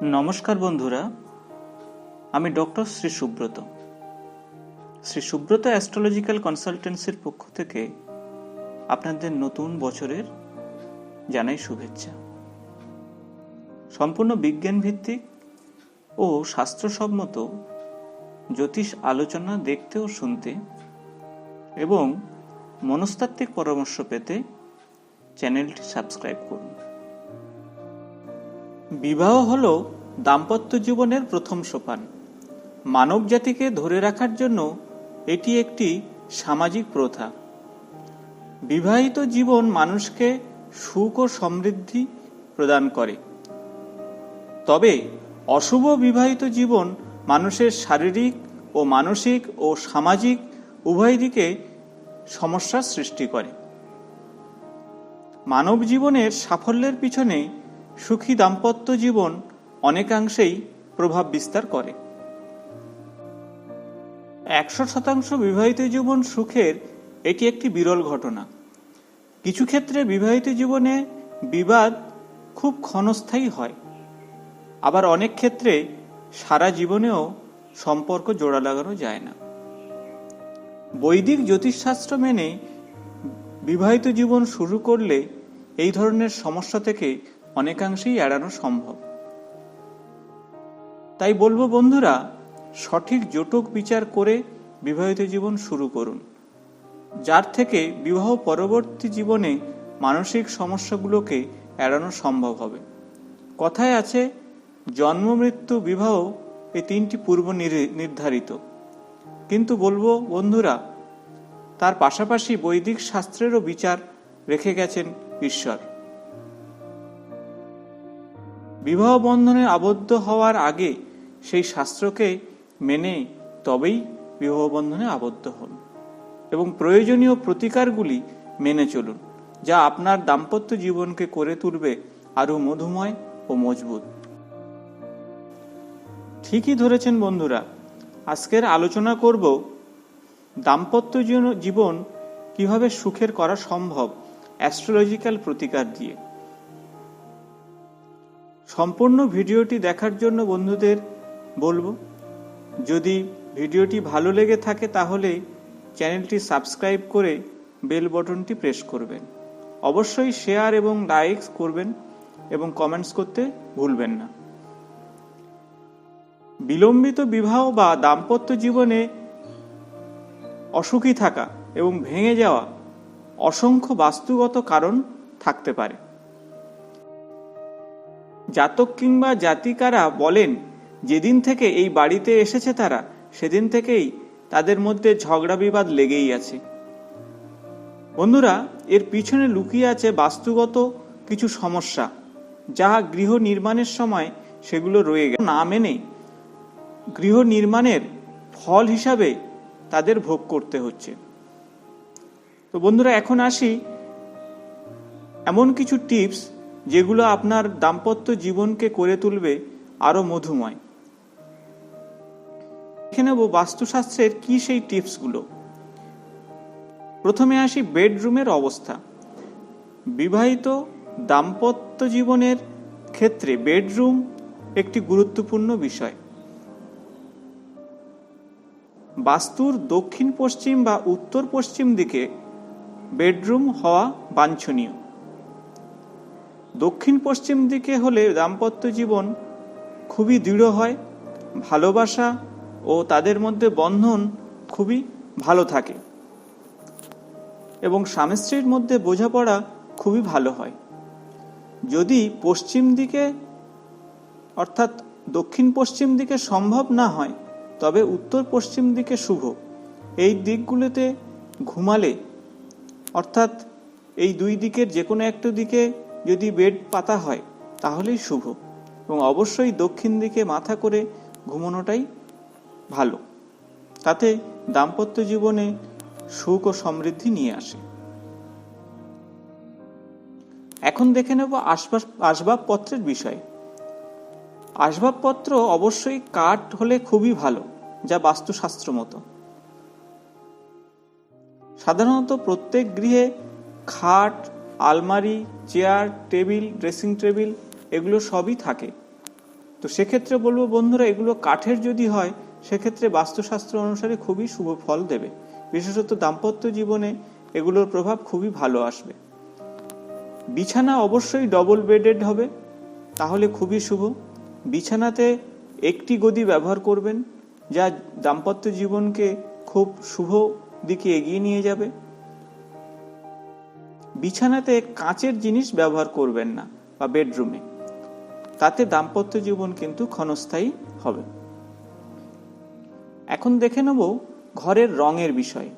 নমস্কার বন্ধুরা, আমি ডক্টর শ্রী সুব্রত। শ্রী সুব্রত অ্যাস্ট্রোলজিক্যাল কনসালটেন্সির পক্ষ থেকে আপনাদের নতুন বছরের জানাই শুভেচ্ছা। সম্পূর্ণ বিজ্ঞান ভিত্তিক ও শাস্ত্রসম্মত জ্যোতিষ আলোচনা দেখতে ও শুনতে এবং মনস্তাত্ত্বিক পরামর্শ পেতে চ্যানেলটি সাবস্ক্রাইব করুন। বিবাহ হল দাম্পত্য জীবনের প্রথম সোপান। মানব জাতিকে ধরে রাখার জন্য এটি একটি সামাজিক প্রথা। বিবাহিত জীবন মানুষকে সুখ ও সমৃদ্ধি প্রদান করে। তবে অশুভ বিবাহিত জীবন মানুষের শারীরিক ও মানসিক ও সামাজিক উভয় দিকে সমস্যার সৃষ্টি করে। মানব জীবনের সাফল্যের পিছনে সুখী দাম্পত্য জীবন অনেকাংশেই প্রভাব বিস্তার করে। একশো শতাংশ বিবাহিত জীবন সুখের এটি একটি বিরল ঘটনা। কিছু ক্ষেত্রে বিবাহিত জীবনে বিবাদ খুব ক্ষণস্থায়ী হয়। আবার অনেক ক্ষেত্রে সারা জীবনেও সম্পর্ক জোড়া লাগানো যায় না। বৈদিক জ্যোতিষশাস্ত্র মেনে বিবাহিত জীবন শুরু করলে এই ধরনের সমস্যা থেকে অনেকাংশেই এড়ানো সম্ভব। তাই বলব বন্ধুরা, সঠিক জোটক বিচার করে বিবাহিত জীবন শুরু করুন। যার থেকে বিবাহ পরবর্তী জীবনে মানসিক সমস্যাগুলোকে এড়ানো সম্ভব হবে। কথায় আছে, জন্ম, মৃত্যু, বিবাহ এই তিনটি পূর্ব নির্ধারিত। কিন্তু বলব বন্ধুরা, তার পাশাপাশি বৈদিক শাস্ত্রেরও বিচার রেখে গেছেন ঈশ্বর। বিবাহ বন্ধনে আবদ্ধ হওয়ার আগে সেই শাস্ত্রকে মেনে তবেই বিবাহ বন্ধনে আবদ্ধ হন এবং প্রয়োজনীয় প্রতিকারগুলি মেনে চলুন, যা আপনার দাম্পত্য জীবনকে করে তুলবে আরও মধুময় ও মজবুত। ঠিকই ধরেছেন বন্ধুরা, আজকের আলোচনা করব দাম্পত্য জীবন কীভাবে সুখের করা সম্ভব অ্যাস্ট্রোলজিক্যাল প্রতিকার দিয়ে। সম্পূর্ণ ভিডিওটি দেখার জন্য বন্ধুদের বলব। যদি ভিডিওটি ভালো লেগে থাকে তাহলে চ্যানেলটি সাবস্ক্রাইব করে বেল বটনটি প্রেস করবেন। অবশ্যই শেয়ার এবং লাইকস করবেন এবং কমেন্টস করতে ভুলবেন না। বিলম্বিত বিবাহ বা দাম্পত্য জীবনে অসুখী থাকা এবং ভেঙে যাওয়া অসংখ্য বাস্তুগত কারণ থাকতে পারে। জাতক কিংবা জাতিকারা বলেন, যেদিন থেকে এই বাড়িতে এসেছে তারা, সেদিন থেকেই তাদের মধ্যে ঝগড়া বিবাদ লেগেই আছে। বন্ধুরা, এর পিছনে লুকিয়ে আছে বাস্তুগত কিছু সমস্যা, যা গৃহ নির্মাণের সময় সেগুলো রয়ে গেছে। না মেনে গৃহ নির্মাণের ফল হিসাবে তাদের ভোগ করতে হচ্ছে। তো বন্ধুরা, এখন আসি এমন কিছু টিপস যেগুলো আপনার দাম্পত্য জীবনকে করে তুলবে আরও মধুময়। দেখে নেব বাস্তুশাস্ত্রের কি সেই টিপসগুলো। প্রথমে আসি বেডরুমের অবস্থা। বিবাহিত দাম্পত্য জীবনের ক্ষেত্রে বেডরুম একটি গুরুত্বপূর্ণ বিষয়। বাস্তুর দক্ষিণ পশ্চিম বা উত্তর পশ্চিম দিকে বেডরুম হওয়া বাঞ্ছনীয়। দক্ষিণ পশ্চিম দিকে হলে দাম্পত্য জীবন খুবই দৃঢ় হয়, ভালোবাসা ও তাদের মধ্যে বন্ধন খুবই ভালো থাকে এবং স্বামী স্ত্রীর মধ্যে বোঝাপড়া খুবই ভালো হয়। যদি পশ্চিম দিকে অর্থাৎ দক্ষিণ পশ্চিম দিকে সম্ভব না হয়, তবে উত্তর পশ্চিম দিকে শুভ। এই দিকগুলোতে ঘুমালে, অর্থাৎ এই দুই দিকের যে কোনো একটা দিকে যদি বেড পাতা হয়, তাহলেই শুভ। এবং অবশ্যই দক্ষিণ দিকে মাথা করে ঘুমানোটাই ভালো। তাতে দাম্পত্য জীবনে সুখ ও সমৃদ্ধি নিয়ে আসে। এখন দেখে নেব আসবাব আসবাবপত্রের বিষয়। আসবাবপত্র অবশ্যই কাঠ হলে খুবই ভালো, যা বাস্তুশাস্ত্র মতো। সাধারণত প্রত্যেক গৃহে খাট আলমারি, চেয়ার, টেবিল, ড্রেসিং টেবিল, এগুলো সবই থাকে। তো সেক্ষেত্রে বলব, বন্ধুরা, এগুলো কাঠের যদি হয়, সেক্ষেত্রে বাস্তুশাস্ত্র অনুসারে খুবই শুভ ফল দেবে। বিশেষত দাম্পত্য জীবনে এগুলোর প্রভাব খুবই ভালো আসবে। বিছানা অবশ্যই ডবল বেডেড হবে, তাহলে খুবই শুভ। বিছানাতে একটি গদি ব্যবহার করবেন, যা দাম্পত্য জীবনকে খুব শুভ দিকে এগিয়ে নিয়ে যাবে। বিছানাতে কাঁচের জিনিস ব্যবহার করবেন না বা বেডরুমে। তাতে দাম্পত্য জীবন কিন্তু ক্ষণস্থায়ী হবে। এখন দেখে নেব ঘরের রঙের বিষয়।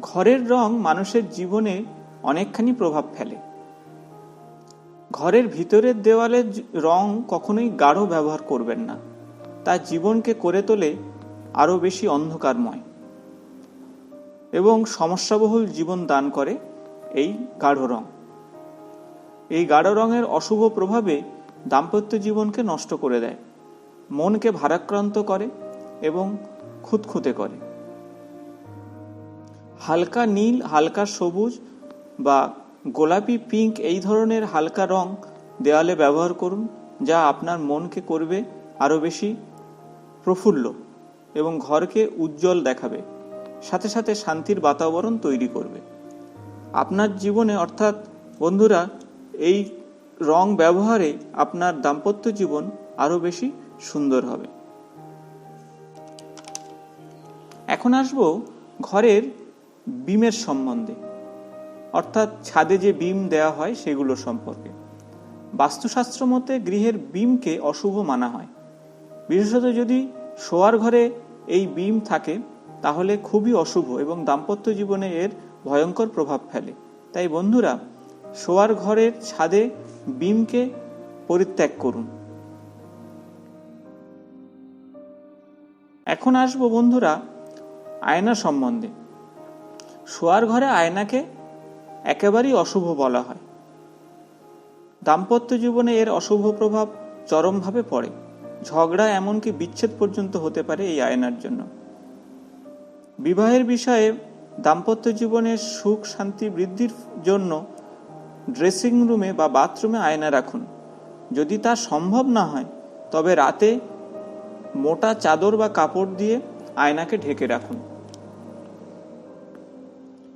ঘরের রং মানুষের জীবনে অনেকখানি প্রভাব ফেলে। ঘরের ভিতরের দেওয়ালের রং কখনোই গাঢ় ব্যবহার করবেন না। তা জীবনকে করে তোলে আরও বেশি অন্ধকারময়। এবং সমস্যাবহুল জীবন দান করে এই গাঢ় রং। এই গাঢ় রঙের অশুভ প্রভাবে দাম্পত্য জীবনকে নষ্ট করে দেয়, মনকে ভারাক্রান্ত করে এবং খুঁতখুঁতে করে। হালকা নীল, হালকা সবুজ বা গোলাপি, পিঙ্ক এই ধরনের হালকা রং দেওয়ালে ব্যবহার করুন, যা আপনার মনকে করবে আরও বেশি প্রফুল্ল এবং ঘরকে উজ্জ্বল দেখাবে। সাথে সাথে শান্তির বাতাবরণ তৈরি করবে। আপনার জীবনে, অর্থাৎ বন্ধুরা, এই রং ব্যবহারে আপনার দাম্পত্য জীবন আরও বেশি সুন্দর হবে। এখন আসব ঘরের বিমের সম্বন্ধে। অর্থাৎ ছাদে যে বিম দেওয়া হয় সেগুলো সম্পর্কে। বাস্তুশাস্ত্র মতে গৃহের বিমকে অশুভ মানা হয়। বিশেষত যদি শোয়ার ঘরে এই বিম থাকে তাহলে খুবই অশুভ এবং দাম্পত্য জীবনে এর ভয়ঙ্কর প্রভাব ফেলে। তাই বন্ধুরা, শোয়ার ঘরের ছাদে বিমকে পরিত্যাগ করুন। এখন আসব বন্ধুরা আয়না সম্বন্ধে। শোয়ার ঘরে আয়নাকে একেবারেই অশুভ বলা হয়। দাম্পত্য জীবনে এর অশুভ প্রভাব চরমভাবে পড়ে। ঝগড়া এমনকি বিচ্ছেদ পর্যন্ত হতে পারে এই আয়নার জন্য। বিবাহের বিষয়ে দাম্পত্য জীবনের সুখ, শান্তি বৃদ্ধির জন্য ড্রেসিং রুমে বা বাথরুমে আয়না রাখুন। যদি তা সম্ভব না হয়, তবে রাতে মোটা চাদর বা কাপড় দিয়ে আয়নাকে ঢেকে রাখুন।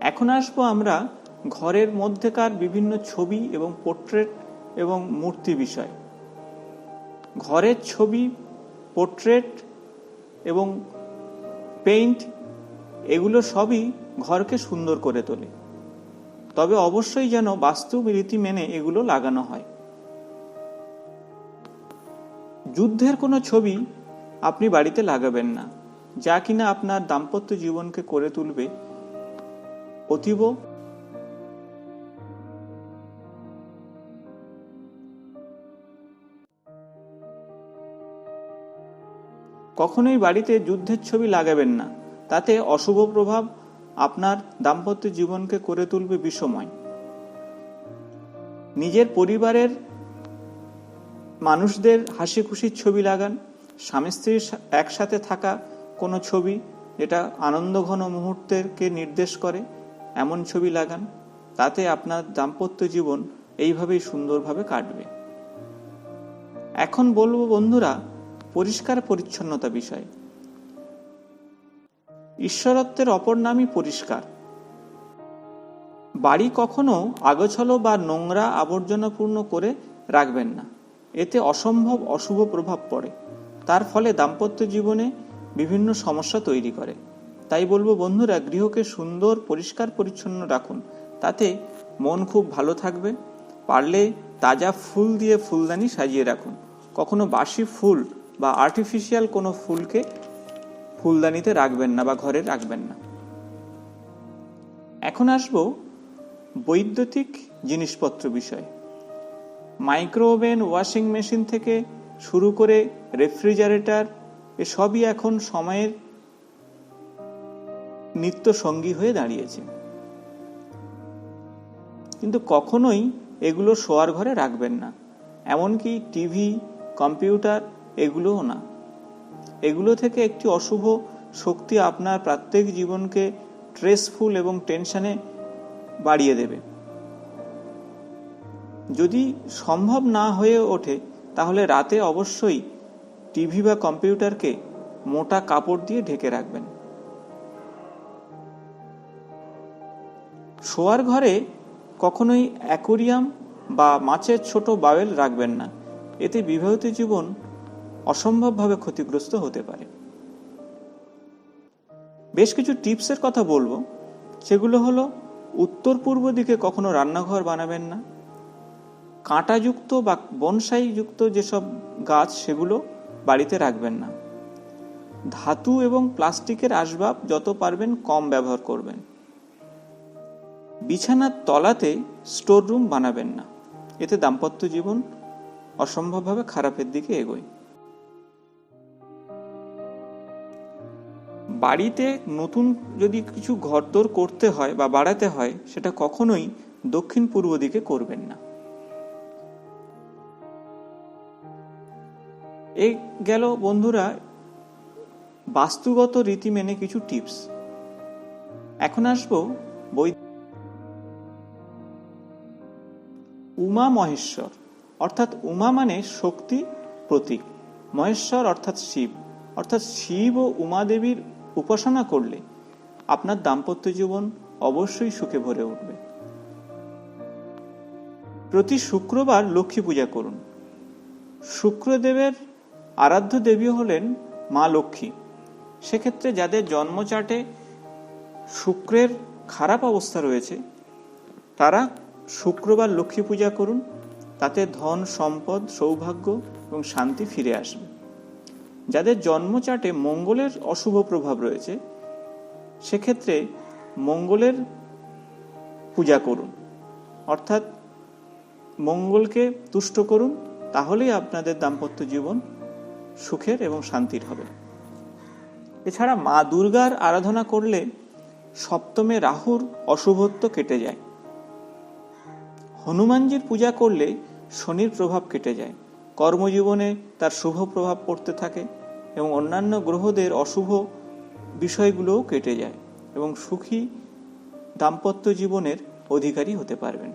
এখন আসব আমরা ঘরের মধ্যেকার বিভিন্ন ছবি এবং পোর্ট্রেট এবং মূর্তি বিষয়। ঘরের ছবি, পোর্ট্রেট এবং পেইন্ট এগুলো সবই ঘরকে সুন্দর করে তোলে। তবে অবশ্যই যেন বাস্তু রীতি মেনে এগুলো লাগানো হয়। যুদ্ধের কোনো ছবি আপনি বাড়িতে লাগাবেন না, যা কিনা আপনার দাম্পত্য জীবনকে করে তুলবে। অতীব কখনোই বাড়িতে যুদ্ধের ছবি লাগাবেন না। তাতে অশুভ প্রভাব আপনার দাম্পত্য জীবনকে করে তুলবে বিষময় নিজের পরিবারের মানুষদের হাসি খুশির ছবি লাগান, স্বামী স্ত্রীর একসাথে থাকা কোনো ছবি যেটা আনন্দঘন মুহূর্তেরকে নির্দেশ করে, এমন ছবি লাগান, তাতে আপনার দাম্পত্য জীবন এইভাবেই সুন্দরভাবে কাটবে। এখন বলব বন্ধুরা, পরিষ্কার পরিচ্ছন্নতা বিষয়ে। ঈশ্বরত্বের অপর নামই পরিষ্কার। বাড়ি কখনো আগছলো বা নোংরা আবর্জনাপূর্ণ করে রাখবেন না। এতে অসম্ভব অশুভ প্রভাব পড়ে। তার ফলে দাম্পত্য জীবনে বিভিন্ন সমস্যা তৈরি করে। তাই বলব বন্ধুরা, গৃহকে সুন্দর, পরিষ্কার, পরিচ্ছন্ন রাখুন। তাতে মন খুব ভালো থাকবে। পারলে তাজা ফুল দিয়ে ফুলদানি সাজিয়ে রাখুন। কখনো বাসি ফুল বা আর্টিফিশিয়াল কোনো ফুলকে ফুলদানিতে রাখবেন না বা ঘরে রাখবেন না। এখন আসব বৈদ্যুতিক জিনিসপত্র বিষয়। মাইক্রোওভেন, ওয়াশিং মেশিন থেকে শুরু করে রেফ্রিজারেটর, এসবই এখন সময়ের নিত্য সঙ্গী হয়ে দাঁড়িয়েছে। কিন্তু কখনোই এগুলো শোয়ার ঘরে রাখবেন না, এমনকি টিভি, কম্পিউটার, এগুলোও না। এগুলো থেকে একটি অশুভ শক্তি আপনার প্রত্যেক জীবনকে স্ট্রেসফুল এবং টেনশনে বাড়িয়ে দেবে। যদি সম্ভব না হয়ে ওঠে, তাহলে রাতে অবশ্যই টিভি বা কম্পিউটারকে মোটা কাপড় দিয়ে ঢেকে রাখবেন। শোয়ার ঘরে কখনোই অ্যাকোরিয়াম বা মাছের ছোট বাওয়েল রাখবেন না। এতে বিবাহিত জীবন অসম্ভবভাবে ক্ষতিগ্রস্ত হতে পারে। বেশ কিছু টিপসের কথা বলব। সেগুলো হলো, উত্তর পূর্ব দিকে কখনো রান্নাঘর বানাবেন না। কাঁটাযুক্ত বা বনসাইযুক্ত যেসব গাছ, সেগুলো বাড়িতে রাখবেন না। ধাতু এবং প্লাস্টিকের আসবাব যত পারবেন কম ব্যবহার করবেন। বিছানার তলাতে স্টোর রুম বানাবেন না। এতে দাম্পত্য জীবন অসম্ভবভাবে খারাপের দিকে এগোয়। বাড়িতে নতুন যদি কিছু ঘরদোর করতে হয় বা বাড়াতে হয়, সেটা কখনোই দক্ষিণ পূর্ব দিকে করবেন না। এই গেল বন্ধুরা, বাস্তুগত রীতি মেনে কিছু টিপস। এখন আসব বই উমা মহেশ্বর, অর্থাৎ উমা মানে শক্তি প্রতীক। মহেশ্বর অর্থাৎ শিব অর্থাৎ শিব ও উমা দেবীর উপাসনা করলে আপনার দাম্পত্য জীবন অবশ্যই সুখে ভরে উঠবে। প্রতি শুক্রবার লক্ষ্মী পূজা করুন। শুক্রদেবের আরাধ্য দেবী হলেন মা লক্ষ্মী। সেক্ষেত্রে যাদের জন্মচাটে শুক্রের খারাপ অবস্থা রয়েছে, তারা শুক্রবার লক্ষ্মী পূজা করুন। তাতে ধন, সম্পদ, সৌভাগ্য এবং শান্তি ফিরে আসবে। যাদের জন্মচাটে মঙ্গলের অশুভ প্রভাব রয়েছে, সেক্ষেত্রে মঙ্গলের পূজা করুন। অর্থাৎ মঙ্গলকে তুষ্ট করুন, তাহলেই আপনাদের দাম্পত্য জীবন সুখের এবং শান্তির হবে। এছাড়া মা দুর্গার আরাধনা করলে সপ্তমে রাহুর অশুভত্ব কেটে যায়। হনুমানজির পূজা করলে শনির প্রভাব কেটে যায়। কর্মজীবনে তার শুভ প্রভাব পড়তে থাকে এবং অন্যান্য গ্রহদের অশুভ বিষয়গুলোও কেটে যায় এবং সুখী দাম্পত্য জীবনের অধিকারী হতে পারবেন।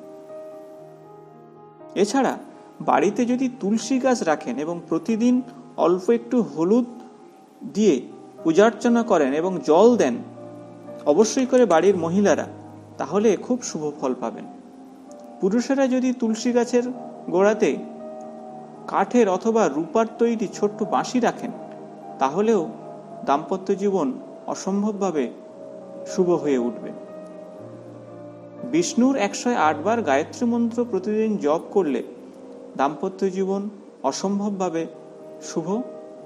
এছাড়া বাড়িতে যদি তুলসী গাছ রাখেন এবং প্রতিদিন অল্প একটু হলুদ দিয়ে পূজার্চনা করেন এবং জল দেন অবশ্যই করে বাড়ির মহিলারা, তাহলে খুব শুভ ফল পাবেন। পুরুষেরা যদি তুলসী গাছের গোড়াতে কাঠের অথবা রূপার তৈরি ছোট্ট বাঁশি রাখেন, তাহলেও দাম্পত্য জীবন অসম্ভবভাবে শুভ হয়ে উঠবে। বিষ্ণুর একশো আটবার গায়ত্রী মন্ত্র প্রতিদিন জপ করলে দাম্পত্য জীবন অসম্ভবভাবে শুভ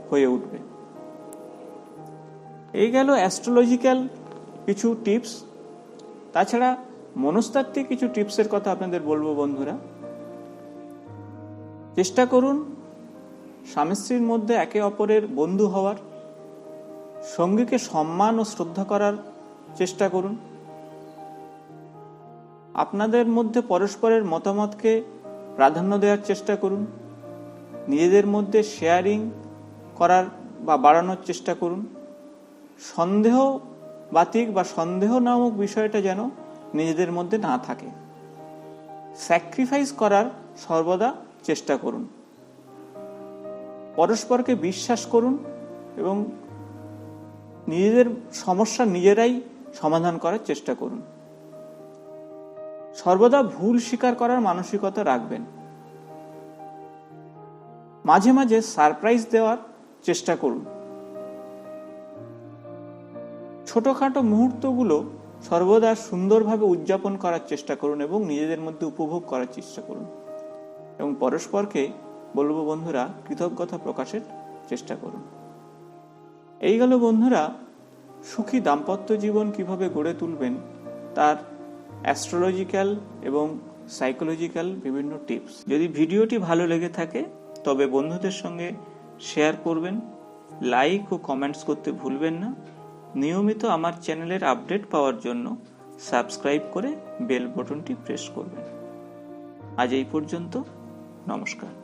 হয়ে উঠবে। এই গেল অ্যাস্ট্রোলজিক্যাল কিছু টিপস। তাছাড়া মনস্তাত্ত্বিক কিছু টিপসের কথা আপনাদের বলব বন্ধুরা। চেষ্টা করুন স্বামী স্ত্রীর মধ্যে একে অপরের বন্ধু হওয়ার, সঙ্গীকে সম্মান ও শ্রদ্ধা করার চেষ্টা করুন। আপনাদের মধ্যে পরস্পরের মতামতকে প্রাধান্য দেওয়ার চেষ্টা করুন। নিজেদের মধ্যে শেয়ারিং করার বা বাড়ানোর চেষ্টা করুন। সন্দেহ বাতিক বা সন্দেহ নামক বিষয়টা যেন নিজেদের মধ্যে না থাকে। স্যাক্রিফাইস করার সর্বদা চেষ্টা করুন। পরস্পরকে বিশ্বাস করুন এবং নিজেদের সমস্যা নিজেরাই সমাধান করার চেষ্টা করুন। সর্বদা ভুল স্বীকার করার মানসিকতা রাখবেন। মাঝে মাঝে সারপ্রাইজ দেওয়ার চেষ্টা করুন। ছোটখাটো মুহূর্তগুলো সর্বদা সুন্দরভাবে উদযাপন করার চেষ্টা করুন এবং নিজেদের মধ্যে উপভোগ করার চেষ্টা করুন। এবং পরস্পরকে বলব বন্ধুরা, কৃতজ্ঞতা প্রকাশের চেষ্টা করুন। এই গেল বন্ধুরা, সুখী দাম্পত্য জীবন কীভাবে গড়ে তুলবেন তার অ্যাস্ট্রোলজিক্যাল এবং সাইকোলজিক্যাল বিভিন্ন টিপস যদি ভিডিওটি ভালো লেগে থাকে, তবে বন্ধুদের সঙ্গে শেয়ার করবেন লাইক ও কমেন্টস করতে ভুলবেন না। নিয়মিত আমার চ্যানেলের আপডেট পাওয়ার জন্য সাবস্ক্রাইব করে বেল বটনটি প্রেস করবেন। আজ এই পর্যন্ত। নমস্কার।